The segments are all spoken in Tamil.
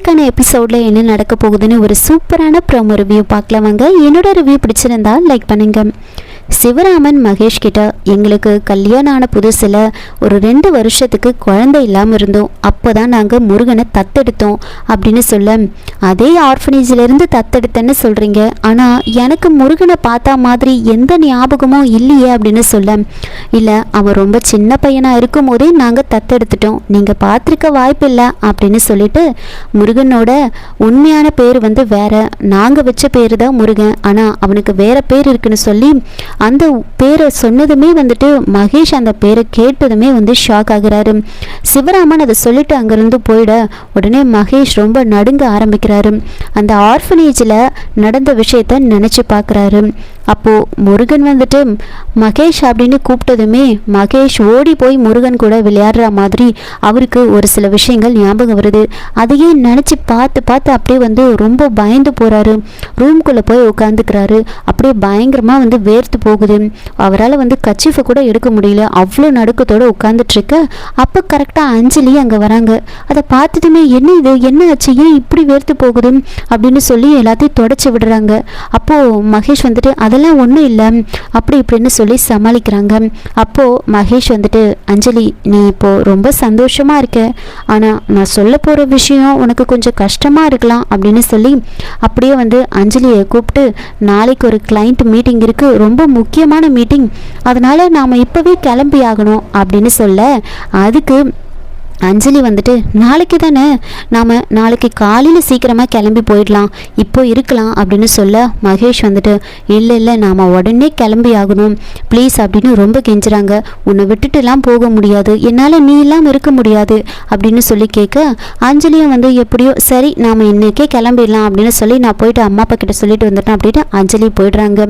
நாளைக்கான எபிசோடில் என்ன நடக்க போகுதுன்னு ஒரு சூப்பரான ப்ரோமோ ரிவ்யூ பார்க்கலாம் வாங்க. என்னோட ரிவ்யூ பிடிச்சிருந்தா லைக் பண்ணுங்க. சிவராமன் மகேஷ் கிட்ட எங்களுக்கு கல்யாணம் ஆன புதுசில் ஒரு ரெண்டு வருஷத்துக்கு குழந்தை இல்லாமல் இருந்தோம். அப்போ தான் நாங்கள் முருகனை தத்தெடுத்தோம் அப்படின்னு சொல்ல அதே ஆர்ஃபனேஜிலேருந்து தத்தெடுத்தேன்னு சொல்கிறீங்க ஆனால் எனக்கு முருகனை பார்த்தா மாதிரி எந்த ஞாபகமும் இல்லையே அப்படின்னு சொல்ல இல்லை அவன் ரொம்ப சின்ன பையனாக இருக்கும் போதே நாங்கள் தத்தெடுத்துட்டோம். நீங்கள் பார்த்துருக்க வாய்ப்பில்லை அப்படின்னு சொல்லிட்டு முருகனோட உண்மையான பேர் வந்து வேற. நாங்கள் வச்ச பேர் தான் முருகன். ஆனால் அவனுக்கு வேற பேர் இருக்குன்னு சொல்லி அந்த பேரை சொன்னதுமே வந்துட்டு மகேஷ் அந்த பேரை கேட்டதுமே வந்து ஷாக் ஆகுறாரு. சிவராமன் அதை சொல்லிட்டு அங்கேருந்து போயிட. உடனே மகேஷ் ரொம்ப நடுங்க ஆரம்பிக்கிறாரு. அந்த ஆர்ஃபனேஜில் நடந்த விஷயத்த நினச்சி பார்க்குறாரு அப்போது முருகன் வந்துட்டு மகேஷ் அப்படின்னு கூப்பிட்டதுமே மகேஷ் ஓடி போய் முருகன் கூட விளையாடுற மாதிரி அவருக்கு ஒரு சில விஷயங்கள் ஞாபகம் வருது. அதையே நினச்சி பார்த்து பார்த்து அப்படியே வந்து ரொம்ப பயந்து போகிறாரு ரூம்குள்ளே போய் உட்காந்துக்கிறாரு அப்படியே பயங்கரமாக வந்து வேர்த்து போகுது. அவரால் வந்து கச்சிஃபை கூட எடுக்க முடியல. அவ்வளோ நடுக்கத்தோடு உட்காந்துட்ருக்க அப்போ கரெக்டாக அஞ்சலி அங்கே வராங்க. அதை பார்த்ததுமே என்ன இது? என்ன ஆச்சு? ஏன் இப்படி வேர்த்து போகுது? அப்படின்னு சொல்லி எல்லாத்தையும் தொடச்சி விடுறாங்க. அப்போது மகேஷ் வந்துட்டு அதெல்லாம் ஒன்றும் இல்லை. அப்படி இப்படின்னு சொல்லி சமாளிக்கிறாங்க. அப்போது மகேஷ் வந்துட்டு அஞ்சலி நீ இப்போது ரொம்ப சந்தோஷமாக இருக்க. ஆனால் நான் சொல்ல போகிற விஷயம் உனக்கு கொஞ்சம் கஷ்டமாக இருக்கலாம் அப்படின்னு சொல்லி அப்படியே வந்து அஞ்சலியை கூப்பிட்டு நாளைக்கு ஒரு கிளைண்ட் மீட்டிங் இருக்குது ரொம்ப முக்கியமான மீட்டிங் அதனால் நாம் இப்போவே கிளம்பி ஆகணும் அப்படின்னு சொல்ல அதுக்கு அஞ்சலி வந்துட்டு நாளைக்கு தானே? நாம் நாளைக்கு காலையில் சீக்கிரமாக கிளம்பி போயிடலாம். இப்போ இருக்கலாம் அப்படின்னு சொல்ல மகேஷ் வந்துட்டு இல்லை இல்லை நாம் உடனே கிளம்பி ஆகணும். ப்ளீஸ் அப்படின்னு ரொம்ப கெஞ்சுறாங்க. உன்னை விட்டுட்டுலாம் போக முடியாது. என்னால் நீ இல்லாமல் இருக்க முடியாது அப்படின்னு சொல்லி கேட்க அஞ்சலியும் வந்து எப்படியோ சரி நாம் இன்னைக்கே கிளம்பிடலாம் அப்படின்னு சொல்லி நான் போயிட்டு அம்மா அப்பா கிட்ட சொல்லிட்டு வந்துட்டேன் அப்படின்னு அஞ்சலி போயிடுறாங்க.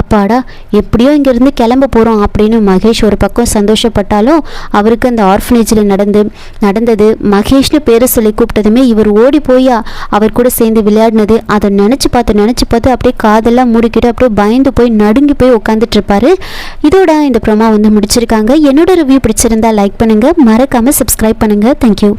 அப்பாடா எப்படியோ இங்கேருந்து கிளம்ப போகிறோம் அப்படின்னு மகேஷ் ஒரு பக்கம் சந்தோஷப்பட்டாலும் அவருக்கு அந்த ஆர்ஃபனேஜில் நடந்து நடந்தது. மகேஷ்னு பேரை சொல்லி கூப்பிட்டதுமே இவர் ஓடி போயா அவர் கூட சேர்ந்து விளையாடினது. அதை நினச்சி பார்த்து நினச்சி பார்த்து அப்படியே காதெல்லாம் மூடிக்கிட்டு அப்படியே பயந்து போய் நடுங்கி போய் உட்காந்துட்டு இருப்பாரு. இதோட இந்த ப்ரோமா வந்து முடிச்சிருக்காங்க. என்னோட ரிவ்யூ பிடிச்சிருந்தா லைக் பண்ணுங்கள் மறக்காமல் சப்ஸ்கிரைப் பண்ணுங்கள் தேங்க்யூ